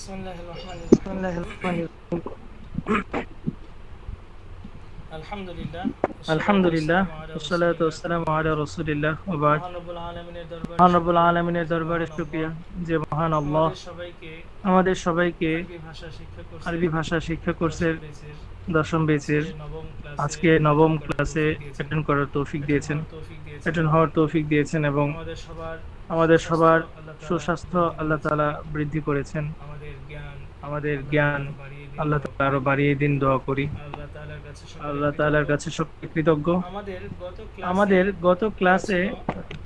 بسم الله الرحمن بسم الرحيم الله الرحمن الرحيم الحمد لله الحمد لله والصلاة والسلام على رسول الله وبعد মহান রব্বুল আলামিনের দরবারে মহান রব্বুল শুকরিয়া। আলমিনের দরবারে মহান শুকরিয়া আল্লাহ, যে মহান আল্লাহ আমাদের সবাইকে আমাদের সবাইকে আরবি ভাষা শিক্ষা কোর্সের আরবি ভাষা শিক্ষা কোর্সের দশম ব্যাচের দশম বেচের আজকে নবম ক্লাসে আজকে নবম অ্যাটেন্ড করার ক্লাসে তৌফিক দিয়েছেন। অ্যাটেন্ড করার তৌফিক দিয়েছেন অ্যাটেন্ড হওয়ার তৌফিক দিয়েছেন। অ্যাটেন্ড হওয়ার তৌফিক দিয়েছেন এবং আমাদের সবার আমাদের সবার আল্লাহ তাআলা সুস্বাস্থ্য আল্লাহ তাআলা বৃদ্ধি করেছেন আমাদের জ্ঞান আল্লাহ তাআলা আরও বাড়িয়ে দিন দোয়া করি। আল্লাহ তাআলার কাছে সত্যি কৃতজ্ঞ। আমাদের গত ক্লাসে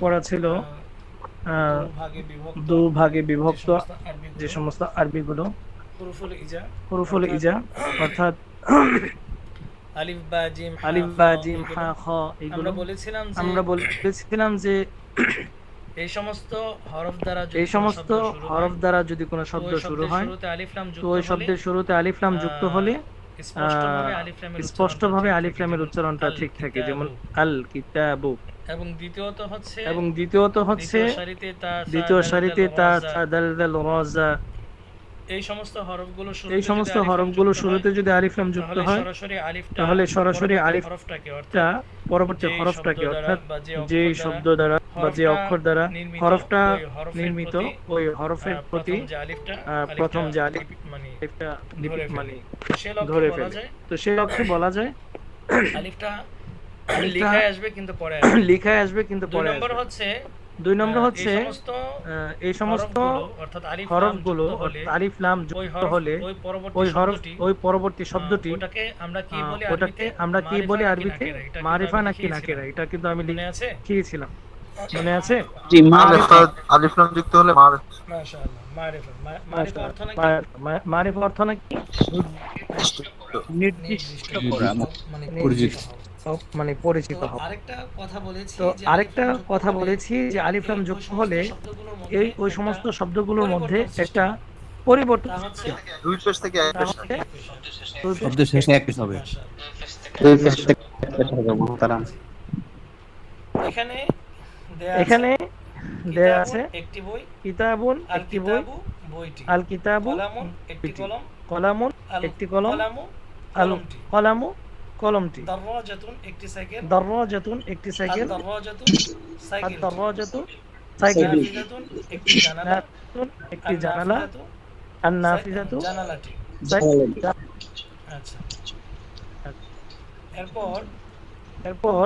পড়া ছিল দু ভাগে বিভক্ত যে সমস্ত আরবিগুলো, সমস্ত আরবিগুলো হুরুফুল ইজা অর্থাৎ আলিফ বা জিম হা, আলিফ খ, বা জিম। হা খ এগুলো। আমরা বলেছিলাম আমরা বলেছিলাম যে এই সমস্ত হরফ দ্বারা এই সমস্ত হরফ হয়, দ্বারা যদি কোনো শব্দ শুরু হয় তো যুক্ত ওই হলে শব্দের শুরুতে আলিফ লাম যুক্ত আহ, হলে স্পষ্টভাবে আহ, আলিফ লামের উচ্চারণটা ঠিক থাকে, যেমন আল কিতাবু। এবং দ্বিতীয়ত হচ্ছে এবং দ্বিতীয়ত হচ্ছে দ্বিতীয় সারিতে তা দাল, রজা। এই সমস্ত হরফগুলো এই সমস্ত হরফগুলো শুরুতে যদি আলিফ লাম যুক্ত হয় সরাসরি তাহলে সরাসরি আলিফ- তা পরবর্তী হরফটাকে অর্থাৎ যে শব্দ দ্বারা বা যে অক্ষর দ্বারা হরফটা নির্মিত ওই হরফের প্রতি প্রথম যে আলিফ লিপি- মানে একটা ধরে ফেলে। মানে সে লক্ষ্যে বলা যায় তো সেই অর্থে বলা যায় আলিফটা লিখায় আসবে কিন্তু পরে লিখায় আসবে কিন্তু পরে নম্বর হচ্ছে দুই নম্বর হচ্ছে এই সমস্ত আহ, এই সমস্ত হরফগুলো, আলিফ লাম যুক্ত হলে ওই হরফ ওই পরবর্তী শব্দটি ওই পরবর্তী আহ, শব্দটি ওটাকে আমরা কি বলি আরবিতে? আমরা কি বলি মারিফা নাকি আরবিতে? নাকেরা? এটা কিন্তু আমি নাকি নাকেরা? লিখিয়েছিলাম। এটা কিন্তু আমি মনে আছে? মনে জি মারিফা আলিফ লাম যুক্ত হলে মারিফা মারিফা অর্থ নাকি? মা- মারিফা অর্থ নাকি? নির্দিষ্ট করা, মানে পরিচিত। সব মানে পরিচিত হবে আরেকটা কথা বলেছি তো যে আরেকটা যুক্ত কথা হলে বলেছি যে আলিফ লাম এই যুক্ত ওই হলে সমস্ত শব্দগুলোর মধ্যে এই ওই একটা সমস্ত শব্দগুলোর মধ্যে পরিবর্তন একটা পরিবর্তন দুই পেশ থেকে এক পেশ হচ্ছে শেষে এক পেশ হবে। মাশাআল্লাহ। এখানে দেয়া আছে এখানে দেয়া আছে একটি বই কিতাবুন আল একটি বই বইটি। আল কিতাবু কলামুন একটি কলম কলামুন একটি কলম আল কলামু কলমটি। দাররাজাতুন একটি সাইকেল। দররাজাতুন একটি সাইকেল। দাররাজাতুন সাইকেল। সাইকেল। নাফিজাতুন একটি জানালা। একটি জানালা। আন-নাফিজাতু আন-নাফিজাতু জানালাটি। আচ্ছা। এরপর এরপর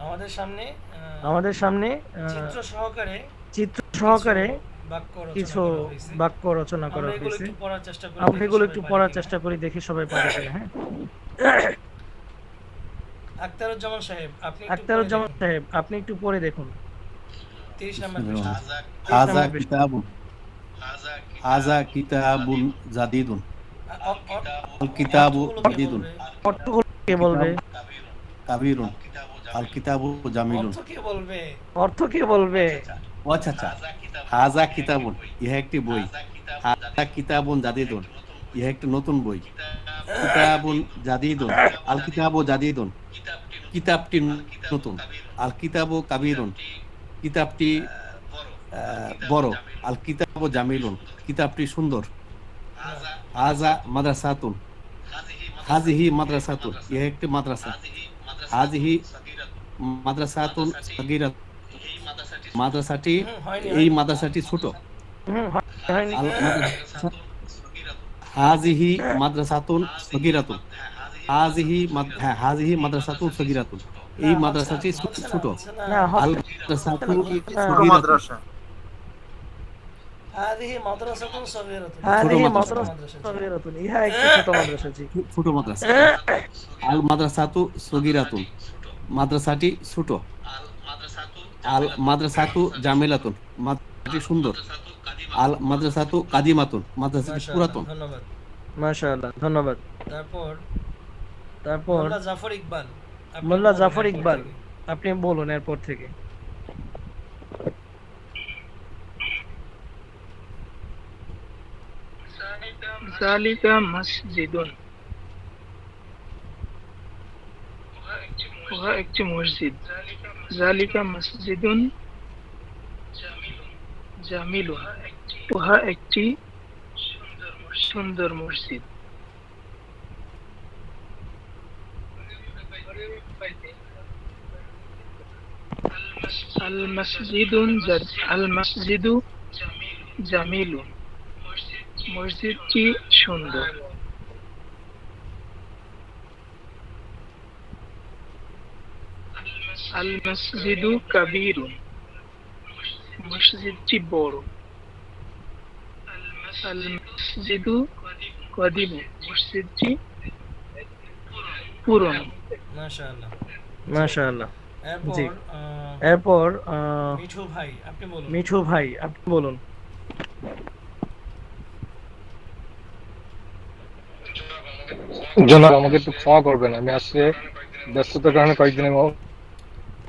আমাদের সামনে আহ, আমাদের সামনে চিত্র সহকারে চিত্র সহকারে কিছু বাক্য রচনা করা হয়েছে। আমরা এগুলো একটু পড়ার চেষ্টা করি দেখি সবাই পারে হ্যাঁ। আখতারুজ্জামান সাহেব আপনি একটু আখতারুজ্জামান সাহেব আপনি একটু পড়ে দেখুন। 30 নম্বর হাজা কিতাবুন। হাজা কিতাবুন জাদিদুন। আ- অ- অ- আল কিতাবু জাদিদুন। বলবে? কে বলবে? কাবিরুন। আল কিতাবু জামিলুন। অর্থ কে বলবে? অর্থ কে বলবে? ও আচ্ছা আচ্ছা। হাজা কিতাবুন, ইহা একটি বই। হাজা কিতাবুন জাদিদুন, ইহা একটি নতুন বই। কিতাবুন জাদিদুন, আল কিতাবু জাদিদুন, কিতাবটি নতুন। আল কিতাবু কাবিরুন, কিতাবটি বড়। আল কিতাবু জামিলুন, কিতাবটি সুন্দর। হাজা মাদ্রাসাতুন, হাজিহি মাদ্রাসাতুন, ইহা একটি মাদ্রাসা। হাজিহি মাদ্রাসাতুন সগীরা মাদ্রাসাটি এই। মাদ্রাসাটি ছোট। হাজিহি মাদ্রাসাতুন সগীরাতুন। হাজিহি মাদ- হ্যাঁ হাজিহি মাদ্রাসাতুন সগীরাতুন। এই মাদ্রাসাটি ছোট। আল মাদ্রাসাতুন সগীরাতুন। ছোট মাদ্রাসা। মাদ্রাসা সগীরাতুন ইহা একটি ছোট মাদ্রাসা জি। ছোট মাদ্রাসা। আল মাদ্রাসাতু সগীরাতুন। মাদ্রাসাটি ছোট। আল মাদ্রাসাতু জামিলাতুন। মাদ্রাসাটি সুন্দর। আল মাদ্রাসাতু কাদিমাতুন। মাদ্রাসাটি পুরাতন। মাশাআল্লাহ ধন্যবাদ। তারপর তারপর মোল্লা জাফর ইকবাল মোল্লা জাফর ইকবাল আপনি বলুন এরপর থেকে। জালিকা মসজিদুন। একটি মসজিদ। জালিকা মসজিদুন জামিলুন উহা একটি সুন্দর মসজিদ মসজিদটি সুন্দর আল মসজিদু কাবীরুন মসজিদটি বড় আল মসজিদু কদিমুন মসজিদটি পুরনো মাশাআল্লাহ মাশাআল্লাহ জি। এরপর মিঠু ভাই আপনি বলুন। মিঠু ভাই আপনি বলুন। জনাব আমাকে একটু ক্ষমা করবেন। আমি আসলে ব্যস্ততার কারণে কয়েকদিনের মধ্যে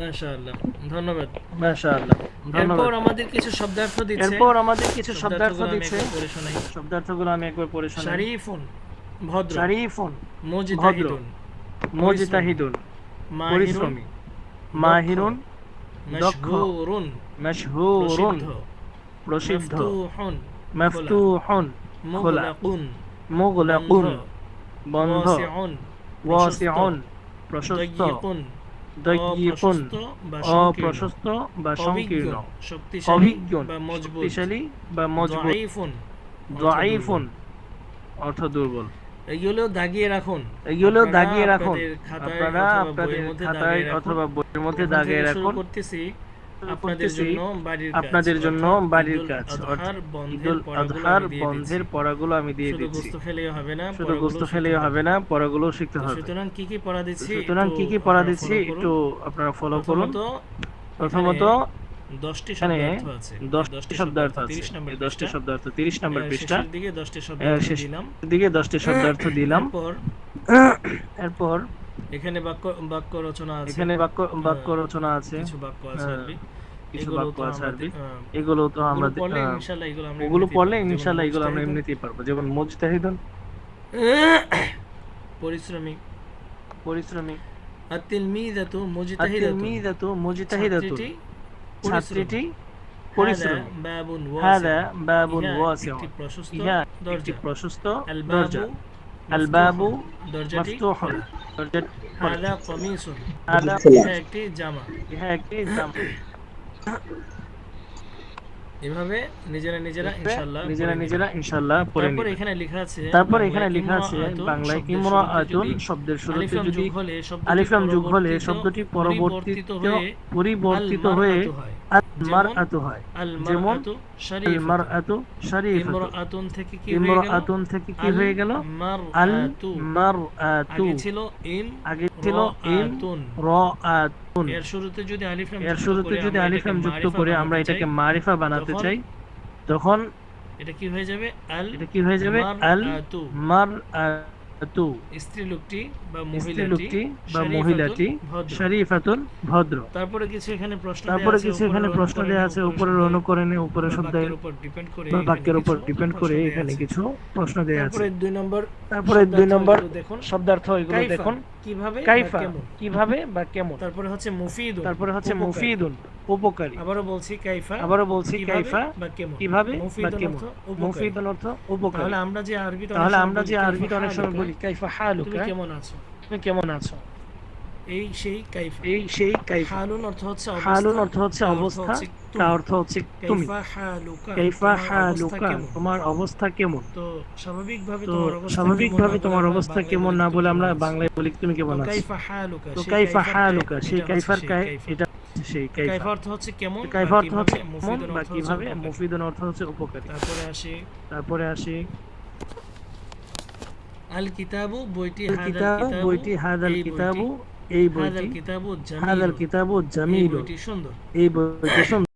মাশাআল্লাহ ধন্যবাদ। মাশাআল্লাহ এরপর আমাদের কিছু শব্দার্থ দিচ্ছে। এরপর আমাদের কিছু শব্দার্থ দিচ্ছে। একবার পড়ে শোনাই। শব্দার্থগুলো আমি একবার পড়ে শোনাই। শারিফুন ভদ্র। শারিফুন মুজতাহিদুন। মুজতাহিদুন পরিশ্রমী। মাহিরুন দক্ষ, মাশহুরুন। মাশহুরুন প্রসিদ্ধ। মাফতুহুন মুগলাকুন মুগলাকুন বন্ধ। ওয়াসিউন প্রশস্ত। অপ্রশস্ত বা সংকীর্ণ অভিজ্ঞ, শক্তিশালী বা মজবুত অর্থ দুর্বল। এগুলো দাগিয়ে রাখুন। এগুলো দাগিয়ে রাখুন। আপনারা আপনাদের খাতায়। অথবা বইয়ের মধ্যে দাগিয়ে রাখুন। করতেছি। আপনাদের জন্য বাড়ির কাজ। আপনাদের জন্য বাড়ির কাজ। ঈদুল পড়াগুলো আজহার আমি দিয়ে বন্ধের দিচ্ছি। পড়াগুলো আমি দিয়ে শুধু দিচ্ছি। গোস্ত খেলেই হবে না শুধু পড়াগুলো গোস্ত শিখতে হবে। না পড়াগুলো শিখতে হবে। সুতরাং কি কি পড়া দিচ্ছি সুতরাং কি কি পড়া দিচ্ছি একটু আপনারা ফলো করুন। প্রথমত দশটি এখানে শব্দার্থ আছে। দশটি শব্দার্থ আছে। 30 নম্বর এই দশটি শব্দার্থ তিরিশ নম্বর পৃষ্ঠা। দিকে দশটি শব্দার্থ শেষ- দিলাম। দিকে দশটি শব্দার্থ দিলাম। এরপর এখানে বাক্য বাক্য রচনা আছে। এখানে বাক্য বাক্য রচনা আছে। কিছু বাক্য আছে হ্যাঁ, আরবি। কিছু বাক্য আছে আরবি। এগুলো তো আমরা পড়লে ইনশাআল্লাহ এগুলো আমরা এমনিতেই পড়লে ইনশাল্লাহ এগুলো আমরা এমনিতেই পারব। যেমন মুজতাহিদুন। পরিশ্রমী। পরিশ্রমী। আত-তিলমিযাতু মুজতাহিদাতুন আত-তিলমিযাতু মুজতাহিদাতুন ছাত্রীটি পরিশ্রমী। হাদা বাবুন প্রশস্ত দরজা। প্রশস্ত আল বাবু আল বাবু দরজাটি মফতুহুন। হাদা কমিসুন হাদা একটি জামা ইহা একটি জামা এভাবে নিজেরা নিজেরা ইনশাআল্লাহ নিজেরা নিজেরা ইনশাআল্লাহ পড়ে তারপর এখানে লেখা আছে তারপর বাংলায় এখানে লেখা আছে বাংলায় শব্দের শুরুতে যদি শব্দের শুরুতে যদি হলে শব্দটি আলিফ লাম যোগ হলে পরবর্তিত- শব্দটি পরবর্তিত হয়ে পরিবর্তিত হয়ে মারআতু হয়। যেমন মার আতু আল যেমন মারআতু শরীফাতুন। মার আতু শরীফ ইমরাআতুন থেকে কি ইমরা গেল আতুন থেকে কি হয়ে গেল আল মারআতু। মার আতু আগে ছিল ইম আগে ছিল ইম রাআতুন। এর শুরুতে যদি আলিফ লাম এর যুক্ত শুরুতে করে যদি আমরা আলিফ লাম এটাকে যুক্ত মারিফা করে আমরা বানাতে এটাকে চাই, মারিফা বানাতে তখন চাই তখন এটা কি হয়ে যাবে আল এটা কি হয়ে যাবে আল মারআতু। স্ত্রী লোকটি বা মহিলাটি লোকটি বা মহিলাটি শরীফাতুন ভদ্র। তারপরে কিছু এখানে প্রশ্ন তারপরে কিছু এখানে প্রশ্ন আছে উপরের অনুকরণে উপরের শব্দের উপর ডিপেন্ড করে বা বাক্যের উপর ডিপেন্ড করে এখানে কিছু প্রশ্ন আছে। তারপরে দুই নম্বর তারপরে দুই নম্বর দেখুন। শব্দার্থ এগুলো দেখুন। কীভাবে কাইফা। কীভাবে বা কেমন? তারপরে হচ্ছে মুফিদুন। তারপরে হচ্ছে মুফিদুন উপকারী। আবারও বলছি কাইফা। আবারও বলছি কাইফা। বা কেমন? কীভাবে বা মুফিদুন কেমন? অর্থ উপকারী। মুফিদুন অর্থ উপকারী। তাহলে আমরা যে আরবিতে তাহলে আমরা যে আরবিতে অনেক সময় বলি কাইফা তুমি হালুকা কেমন আছো? তুমি কেমন আছো? এই সেই কাইফা। এই সেই কাইফা। হালুন অর্থ হচ্ছে হালুন অর্থ হচ্ছে অবস্থা। তা অর্থ হচ্ছে তুমি। কাইফা হালুকা তোমার অবস্থা কেমন? অবস্থা তো স্বাভাবিকভাবে তোমার অবস্থা স্বাভাবিকভাবে তোমার অবস্থা কেমন না বলে আমরা বাংলায় বলি তুমি কেমন আছো? কাইফা হালুকা তো কাইফা হালুকা সেই কাইফার কাই এটা সেই কাইফা। অর্থ হচ্ছে কেমন কাইফা অর্থ হচ্ছে কেমন বা কীভাবে। মুফিদুন অর্থ হচ্ছে উপকারী। তারপরে আসি। তারপরে আসি। আল কিতাবু বইটি কিতাবু বইটি হাদাল কিতাবু এই বইটি। কিতাবু জামিলুন কিতাবু এই জামিলুন বইটি সুন্দর। এই বইটি সুন্দর।